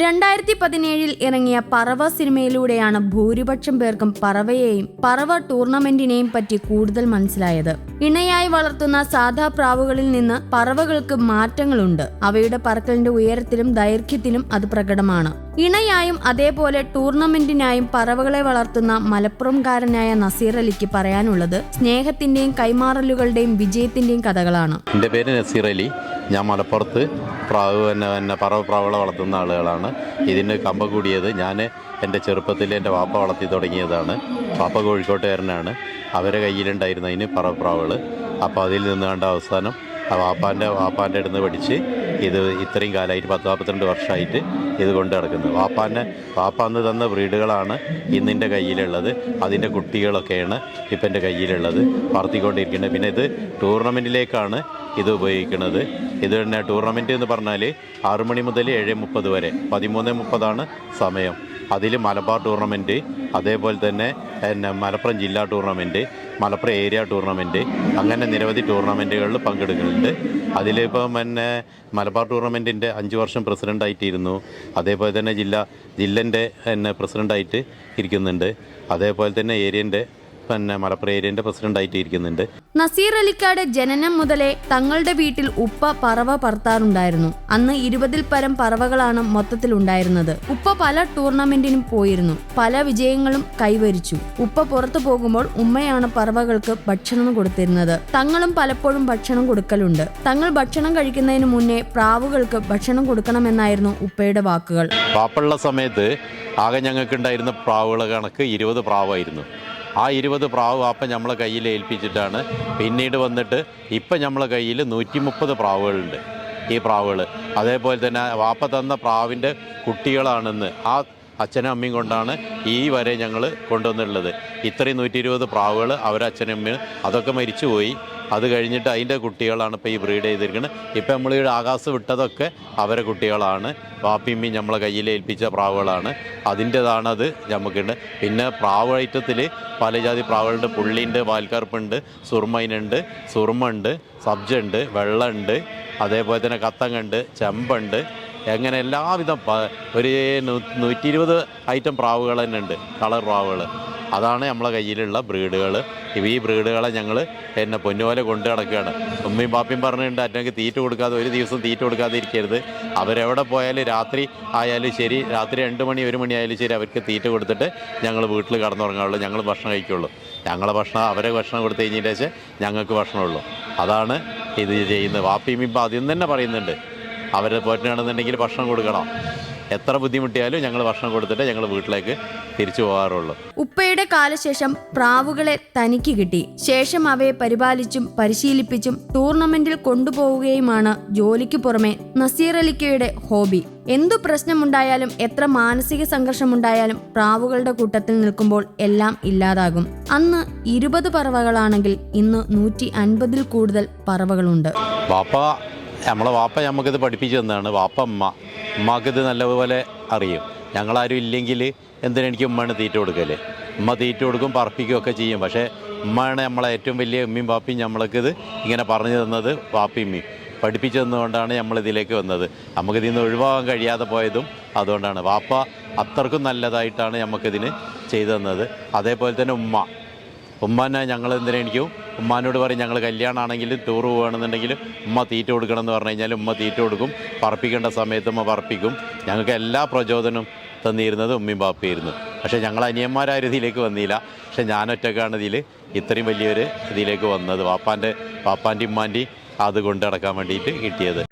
രണ്ടായിരത്തി പതിനേഴിൽ ഇറങ്ങിയ പറവ സിനിമയിലൂടെയാണ് ഭൂരിപക്ഷം പേർക്കും പറവയെയും പറവ ടൂർണമെന്റിനെയും പറ്റി കൂടുതൽ മനസ്സിലായത്. ഇണയായി വളർത്തുന്ന സാധാ പ്രാവുകളിൽ നിന്ന് പറവകൾക്ക് മാറ്റങ്ങളുണ്ട്. അവയുടെ പറക്കലിന്റെ ഉയരത്തിലും ദൈർഘ്യത്തിലും അത് പ്രകടമാണ്. ഇണയായും അതേപോലെ ടൂർണമെന്റിനായും പറവകളെ വളർത്തുന്ന മലപ്പുറംകാരനായ നസീർ അലിക്ക് പറയാനുള്ളത് സ്നേഹത്തിന്റെയും കൈമാറലുകളുടെയും വിജയത്തിന്റെയും കഥകളാണ്. എന്റെ പേര് നസീർ അലി. ഞാൻ മലപ്പുറത്ത് പ്രാവ് തന്നെ തന്നെ പറവ പ്രാവുകളെ വളർത്തുന്ന ആളുകളാണ്. ഇതിന് കമ്പ കൂടിയത് ഞാൻ എന്റെ ചെറുപ്പത്തിൽ എന്റെ വാപ്പ വളർത്തി തുടങ്ങിയതാണ്. വാപ്പ കോഴിക്കോട്ടുകാരനാണ്. അവരെ കയ്യിലുണ്ടായിരുന്നു അതിന് പറവ പ്രാവുകൾ അപ്പോൾ അതിൽ നിന്ന് കണ്ട അവസാനം ആ വാപ്പാന്റെ വാപ്പാന്റെ അടുത്ത് പഠിച്ച് ഇത് ഇത്രയും കാലമായിട്ട് പത്ത് നാൽപ്പത്തിരണ്ട് വർഷമായിട്ട് ഇത് കൊണ്ട് നടക്കുന്നത്. വാപ്പാന്റെ വാപ്പാന്ന് തന്ന ബ്രീഡുകളാണ് ഇന്നിന്റെ കയ്യിലുള്ളത്. അതിന്റെ കുട്ടികളൊക്കെയാണ് ഇപ്പം എന്റെ കയ്യിലുള്ളത്. വളർത്തിക്കൊണ്ടിരിക്കുന്നത്. പിന്നെ ഇത് ടൂർണമെന്റിലേക്കാണ് ഇത് ഉപയോഗിക്കുന്നത്. ഇത് തന്നെ ടൂർണമെന്റ് എന്ന് പറഞ്ഞാൽ ആറു മണി മുതൽ ഏഴ് മുപ്പത് വരെ. പതിമൂന്ന് മുപ്പതാണ് സമയം. അതിൽ മലബാർ ടൂർണമെന്റ് അതേപോലെ തന്നെ പിന്നെ മലപ്പുറം ജില്ലാ ടൂർണമെന്റ് മലപ്പുറം ഏരിയ ടൂർണമെന്റ് അങ്ങനെ നിരവധി ടൂർണമെന്റുകളിൽ പങ്കെടുക്കുന്നുണ്ട്. അതിലിപ്പം പിന്നെ മലബാർ ടൂർണമെന്റിന്റെ അഞ്ച് വർഷം പ്രസിഡന്റായിട്ടിരുന്നു അതേപോലെ തന്നെ ജില്ല ജില്ലന്റെ പിന്നെ പ്രസിഡന്റായിട്ട് ഇരിക്കുന്നുണ്ട്. അതേപോലെ തന്നെ ഏരിയന്റെ പിന്നെ മലപ്പുറം ഏരിയന്റെ പ്രസിഡന്റായിട്ട് ഇരിക്കുന്നുണ്ട്. നസീർ അലിക്കാട് ജനനം മുതലേ തങ്ങളുടെ വീട്ടിൽ ഉപ്പ പറവ പറത്താറുണ്ടായിരുന്നു. അന്ന് ഇരുപതിൽ പരം പറവകളാണ് മൊത്തത്തിൽ ഉണ്ടായിരുന്നത് ഉപ്പ പല ടൂർണമെന്റിനും പോയിരുന്നു. പല വിജയങ്ങളും കൈവരിച്ചു. ഉപ്പ പുറത്തു പോകുമ്പോൾ ഉമ്മയാണ് പറവകൾക്ക് ഭക്ഷണം കൊടുത്തിരുന്നത്. തങ്ങളും പലപ്പോഴും ഭക്ഷണം കൊടുക്കലുണ്ട്. തങ്ങൾ ഭക്ഷണം കഴിക്കുന്നതിന് മുന്നേ പ്രാവുകൾക്ക് ഭക്ഷണം കൊടുക്കണമെന്നായിരുന്നു ഉപ്പയുടെ വാക്കുകൾ. പാപ്പുള്ള സമയത്ത് ആകെ ഞങ്ങൾക്കുണ്ടായിരുന്ന പ്രാവുകളെ കണക്ക് ഇരുപത് പ്രാവായിരുന്നു. ആ ഇരുപത് പ്രാവ് അപ്പം നമ്മളെ കയ്യിൽ ഏൽപ്പിച്ചിട്ടാണ്. പിന്നീട് വന്നിട്ട് ഇപ്പം നമ്മളെ കയ്യിൽ നൂറ്റി മുപ്പത് പ്രാവുകളുണ്ട്. ഈ പ്രാവുകൾ. അതേപോലെ തന്നെ വാപ്പ തന്ന പ്രാവിന്റെ കുട്ടികളാണെന്ന്. ആ അച്ഛനും അമ്മയും കൊണ്ടാണ് ഈ വരെ ഞങ്ങൾ കൊണ്ടുവന്നിട്ടുള്ളത്. ഇത്രയും നൂറ്റി ഇരുപത് പ്രാവുകൾ അവരച്ഛനും അമ്മയും അതൊക്കെ മരിച്ചുപോയി. അത് കഴിഞ്ഞിട്ട് അതിന്റെ കുട്ടികളാണ് ഇപ്പോൾ ഈ ബ്രീഡ് ചെയ്തിരിക്കുന്നത്. ഇപ്പം നമ്മൾ ഈ ആകാശം വിട്ടതൊക്കെ അവരെ കുട്ടികളാണ്. വാപ്പിയമ്മയും നമ്മളെ കയ്യിൽ ഏൽപ്പിച്ച പ്രാവുകളാണ്. അതിന്റെതാണത് നമുക്കുണ്ട്. പിന്നെ പ്രാവ് ഐറ്റത്തിൽ പല ജാതി പ്രാവുകളുണ്ട്. പുള്ളിയുണ്ട് വാൽക്കറുപ്പുണ്ട് സുർമൈനുണ്ട് സുർമുണ്ട് സബ്ജുണ്ട് വെള്ളമുണ്ട് അതേപോലെ തന്നെ കത്തങ്ങുണ്ട് ചെമ്പുണ്ട് എങ്ങനെ എല്ലാവിധ ഒരു നൂറ്റി ഇരുപത് ഐറ്റം പ്രാവുകൾ തന്നെ ഉണ്ട്. കളർ പ്രാവുകൾ. അതാണ് നമ്മളെ കയ്യിലുള്ള ബ്രീഡുകൾ ഈ ബ്രീഡുകളെ ഞങ്ങൾ എന്നെ പൊന്നുപോലെ കൊണ്ടു നടക്കുകയാണ്. ഉമ്മയും പാപ്പയും പറഞ്ഞിട്ടുണ്ട് അറ്റങ്ങൾക്ക് തീറ്റ കൊടുക്കാതെ ഒരു ദിവസം തീറ്റ കൊടുക്കാതെ ഇരിക്കരുത്. അവരെവിടെ പോയാലും രാത്രി ആയാലും ശരി രാത്രി രണ്ട് മണി ഒരു മണി ആയാലും ശരി അവർക്ക് തീറ്റ കൊടുത്തിട്ട് ഞങ്ങൾ വീട്ടിൽ കടന്നുറങ്ങാവുള്ളൂ ഞങ്ങൾ ഭക്ഷണം കഴിക്കുള്ളൂ. ഞങ്ങളെ ഭക്ഷണം അവരെ ഭക്ഷണം കൊടുത്തു കഴിഞ്ഞിട്ട് ഞങ്ങൾക്ക് ഭക്ഷണമുള്ളൂ. അതാണ് ഇത് ചെയ്യുന്നത്. വാപ്പിയും ഇപ്പം ആദ്യം തന്നെ പറയുന്നുണ്ട് അവരെ പോറ്റുകയാണെന്നുണ്ടെങ്കിൽ ഭക്ഷണം കൊടുക്കണം? എത്ര ബുദ്ധിമുട്ടിയാലും ഞങ്ങൾ ഭക്ഷണം കൊടുത്തിട്ട് ഞങ്ങൾ വീട്ടിലേക്ക് തിരിച്ചു പോകാറുള്ളൂ. ഉപ്പയുടെ കാലശേഷം പ്രാവുകളെ തനിക്ക് കിട്ടി. ശേഷം അവയെ പരിപാലിച്ചും പരിശീലിപ്പിച്ചും ടൂർണമെന്റിൽ കൊണ്ടുപോവുകയുമാണ് ജോലിക്ക് പുറമെ നസീർ അലിക്കയുടെ ഹോബി. എന്തു പ്രശ്നമുണ്ടായാലും എത്ര മാനസിക സംഘർഷമുണ്ടായാലും പ്രാവുകളുടെ കൂട്ടത്തിൽ നിൽക്കുമ്പോൾ എല്ലാം ഇല്ലാതാകും. അന്ന് ഇരുപത് പറവകളാണെങ്കിൽ ഇന്ന് നൂറ്റി അൻപതിൽ കൂടുതൽ പറവകളുണ്ട്. വാപ്പ നമ്മളെ വാപ്പ നമുക്കിത് പഠിപ്പിച്ചു തന്നതാണ്. വാപ്പ അമ്മ. അമ്മക്കിത് നല്ലപോലെ അറിയും. ഞങ്ങളാരും ഇല്ലെങ്കിൽ എന്തിനാണ് എനിക്ക് ഉമ്മയാണ് തീറ്റ കൊടുക്കൽ ഉമ്മ തീറ്റ കൊടുക്കും പറപ്പിക്കുകയും ഒക്കെ ചെയ്യും. പക്ഷേ ഉമ്മയാണ് നമ്മളെ ഏറ്റവും വലിയ ഉമ്മയും പാപ്പയും നമ്മൾക്കിത് ഇങ്ങനെ പറഞ്ഞു തന്നത് വാപ്പയും ഉമ്മയും. പഠിപ്പിച്ചു തന്നുകൊണ്ടാണ് നമ്മളിതിലേക്ക് വന്നത്. നമുക്കിതിൽ നിന്ന് ഒഴിവാകാൻ കഴിയാതെ പോയതും അതുകൊണ്ടാണ്. വാപ്പ അത്രക്കും നല്ലതായിട്ടാണ് നമുക്കിതിന് ചെയ്തു തന്നത്. അതേപോലെ തന്നെ ഉമ്മ. ഉമ്മാനെ ഞങ്ങൾ എന്തിനായിരിക്കും ഉമ്മാനോട് പറയും ഞങ്ങൾ കല്യാണമാണെങ്കിലും ടൂർ പോകുകയാണെന്നുണ്ടെങ്കിലും ഉമ്മ തീറ്റ കൊടുക്കണം എന്ന് പറഞ്ഞു കഴിഞ്ഞാൽ ഉമ്മ തീറ്റ കൊടുക്കും. പറപ്പിക്കേണ്ട സമയത്ത് ഉമ്മ പറപ്പിക്കും. ഞങ്ങൾക്ക് എല്ലാ പ്രചോദനവും തന്നിരുന്നത് ഉമ്മയും ബാപ്പയായിരുന്നു പക്ഷേ ഞങ്ങൾ അനിയന്മാരാരും ഇതിലേക്ക് വന്നില്ല. പക്ഷേ ഞാനൊറ്റക്കാണ് ഇതിൽ ഇത്രയും വലിയൊരു ഇതിലേക്ക് വന്നത്. വാപ്പാന്റെ വാപ്പാന്റെ ഉമ്മാന്റെയും അത് കൊണ്ടടക്കാൻ വേണ്ടിയിട്ട് കിട്ടിയത്.